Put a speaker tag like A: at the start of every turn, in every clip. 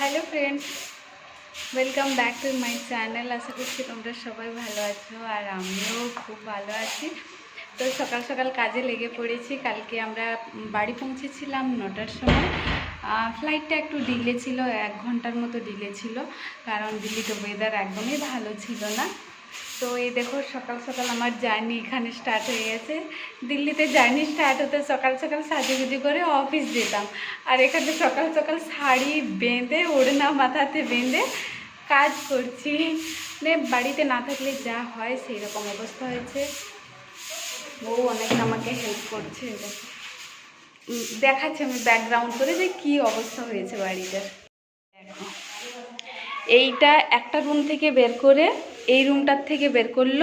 A: Hello friends welcome back to my channel আশা করছি তোমরা সবাই ভালো আছো আর আমিও খুব ভালো আছি। তো সকাল সকাল কাজে লেগে পড়েছি। কালকে আমরা বাড়ি পৌঁছেছিলাম নটার সময়। ফ্লাইটটা একটু ডিলে ছিল, এক ঘণ্টার মতো ডিলে ছিল, কারণ দিল্লিতে ওয়েদার একদমই ভালো ছিল না। তো এই দেখো সকাল সকাল আমার জার্নি এখানে স্টার্ট হয়ে গেছে। দিল্লিতে জার্নি স্টার্ট হতে সকাল সকাল সাজুগুজু করে অফিস যেতাম। আর এখানে সকাল সকাল শাড়ি বেঁধে, ওড়না মাথাতে বেঁধে কাজ করছি। মানে বাড়িতে না থাকলে যা হয় সেই রকম অবস্থা হয়েছে। বউ অনেক আমাকে হেল্প করছে দেখাচ্ছে আমি ব্যাকগ্রাউন্ড করে যে কি অবস্থা হয়েছে দেখো এইটা একটা রুম থেকে বের করে এই রুমটার থেকে বের করল।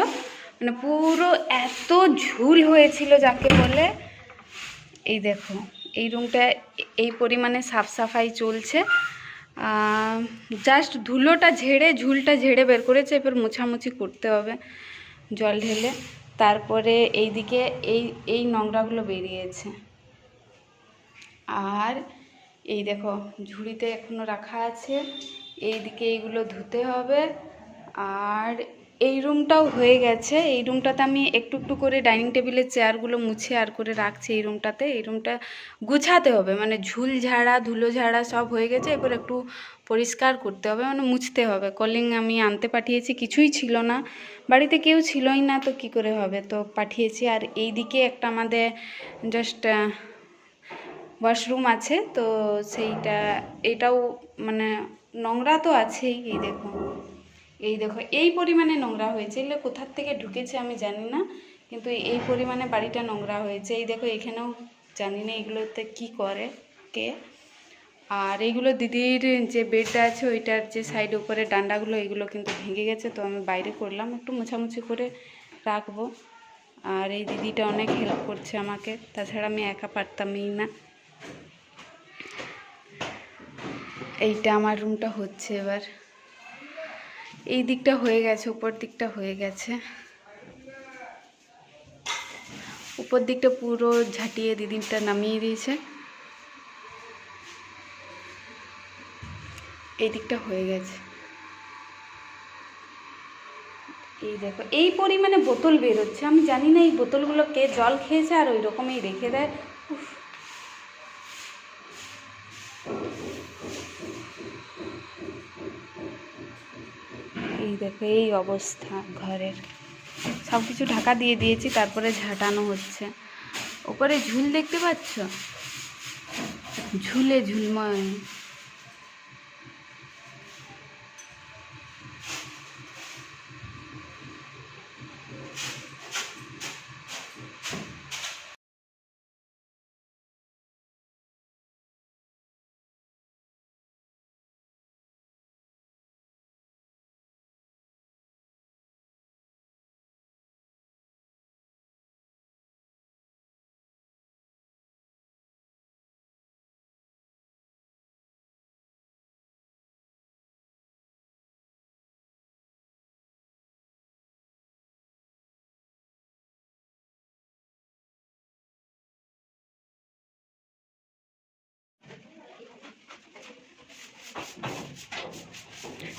A: মানে পুরো এত ঝুল হয়েছিল যাকে বলে। এই দেখো, এই রুমটা এই পরিমাণে সাফ সাফাই চলছে। জাস্ট ধুলোটা ঝেড়ে, ঝুলটা ঝেড়ে বের করেছে এবার মোছামুছি করতে হবে, জল ঢেলে। তারপরে এইদিকে এই এই নোংরাগুলো বেরিয়েছে। আর এই দেখো, ঝুড়িতে এখনও রাখা আছে। এইদিকে এইগুলো ধুতে হবে। আর এই রুমটাও হয়ে গেছে। এই রুমটাতে আমি একটু একটু করে ডাইনিং টেবিলের চেয়ারগুলো মুছে আর করে রাখছি এই রুমটাতে এই রুমটা গুছাতে হবে মানে ঝুল ঝাড়া, ধুলো ঝাড়া সব হয়ে গেছে। এবার একটু পরিষ্কার করতে হবে মানে মুছতে হবে। কলিং আমি আনতে পাঠিয়েছি, কিছুই ছিল না। বাড়িতে কেউ ছিলই না, তো কি করে হবে? তো পাঠিয়েছি। আর এই দিকে একটা আমাদের জাস্ট ওয়াশরুম আছে, তো সেইটা, এটাও মানে নোংরা তো আছেই, এই দেখো এই দেখো, এই পরিমাণে নোংরা হয়েছে। এগুলো কোথার থেকে ঢুকেছে আমি জানি না, কিন্তু এই পরিমাণে বাড়িটা নোংরা হয়েছে। এই দেখো, এখানেও জানি না এগুলোতে কি করে, কে? আর এইগুলো দিদির যে বেডটা আছে, ওইটার যে সাইড উপরে ডান্ডাগুলো, এগুলো কিন্তু ভেঙে গেছে, তো আমি বাইরে করলাম। একটু মোছামুছি করে রাখব। আর এই দিদিটা অনেক হেল্প করছে আমাকে, তাছাড়া আমি একা পারতামই না। এইটা আমার রুমটা হচ্ছে এবার। এই দিকটা হয়ে গেছে, উপর দিকটা হয়ে গেছে। উপর দিকটা পুরো ঝাঁটিয়ে দিদিটা নামিয়ে দিয়েছে। এই দিকটা হয়ে গেছে। এই দেখো, এই পরিমাণে বোতল বেরোচ্ছে। আমি জানি না এই বোতলগুলো কে জল খেয়েছে আর ওই রকমই রেখে দেয়। এই দেখো, এই অবস্থা ঘরের। সব কিছু ঢাকা দিয়ে দিয়েছি, তারপরে ঝাঁটানো হচ্ছে। ওপরে ঝুল দেখতে পাচ্ছ? ঝুলে ঝুলময়।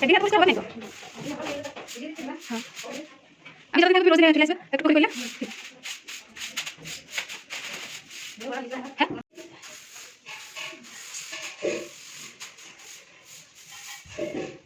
A: রেডি হাত পরিষ্কার হবে না তো হ্যাঁ আমি যতদিন থাকবি রোজ চলে আসবে একটু করে করলে হ্যাঁ তোমার নাকে